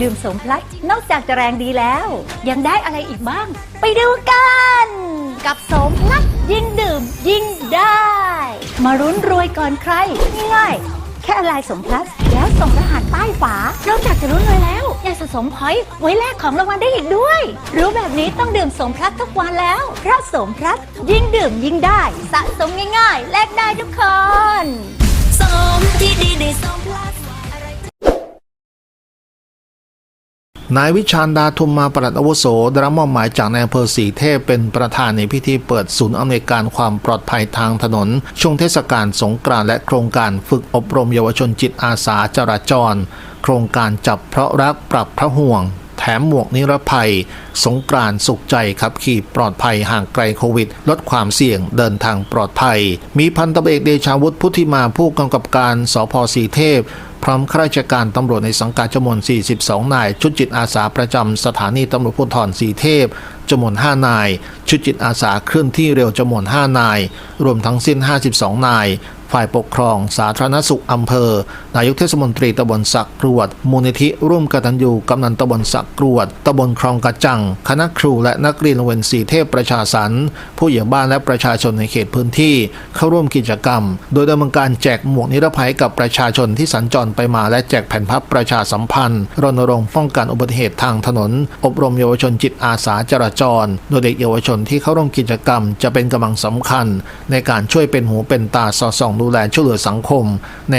ดื่มสมพลัสนอกจากจะแรงดีแล้ว ยังได้อะไรอีกบ้าง ไปดูกัน กับสมพลัสยิ่งดื่มยิ่งได้ มารุ้นรวยก่อนใคร ง่ายๆแค่อะไรสมพลัสแล้วส่งรหัสใต้ฝานอกจากจะรุ้นรวยแล้วยังสะสมพอยต์ไว้แลกของรางวัลได้อีกด้วย รู้แบบนี้ต้องดื่มสมพลัสทุกวันแล้วเพราะสมพลัสยิ่งดื่มยิ่งได้ สะสมง่ายๆแลกได้ทุกคน นายวิชานดาทุมมาปลัดอาวุโสได้รับมอบหมายจากนายอำเภอสีเทพเป็นประธานในพิธีเปิดศูนย์อำนวยการความปลอดภัยทางถนน ช่วงเทศกาลสงกรานต์และโครงการฝึกอบรมเยาวชนจิตอาสาจราจร โครงการจับเพราะรักปรับพระห่วง แถมหมวกนิรภัย สงกรานต์สุขใจขับขี่ปลอดภัยห่างไกลโควิด ลดความเสี่ยงเดินทางปลอดภัย มีพันตำรวจเอกเดชาวุฒิพุทธิมาผู้กำกับการสพสีเทพ พร้อมข้าราชการตำรวจในสังกัดจำนวน 42 นาย ชุดจิตอาสาประจำสถานีตำรวจภูธรสีเทพ จำนวน 5 นาย ชุดจิตอาสาเคลื่อนที่เร็วจำนวน 5 นาย รวมทั้งสิ้น 52 นาย ฝ่ายปกครอง สาธารณสุขอำเภอ นายกเทศมนตรีตำบลสักกรวด มูลนิธิร่วมกตัญญูกำนันตำบลสักกรวดตำบลคลองกระจัง คณะครูและนักเรียนโรงเรียนสีเทพประชาสรรค์ผู้ใหญ่บ้านและประชาชนในเขตพื้นที่เข้าร่วมกิจกรรม โดยดำเนินการแจกหมวกนิรภัยกับประชาชนที่สัญจรไปมาและแจกแผ่นพับประชาสัมพันธ์ รณรงค์ป้องกันอุบัติเหตุทางถนน อบรมเยาวชนจิตอาสาจราจร โดยเด็กเยาวชนที่เข้าร่วมกิจกรรม จะเป็นกำลังสำคัญ ในการช่วยเป็นหูเป็นตาสอดส่องดูแลช่วยเหลือสังคมใน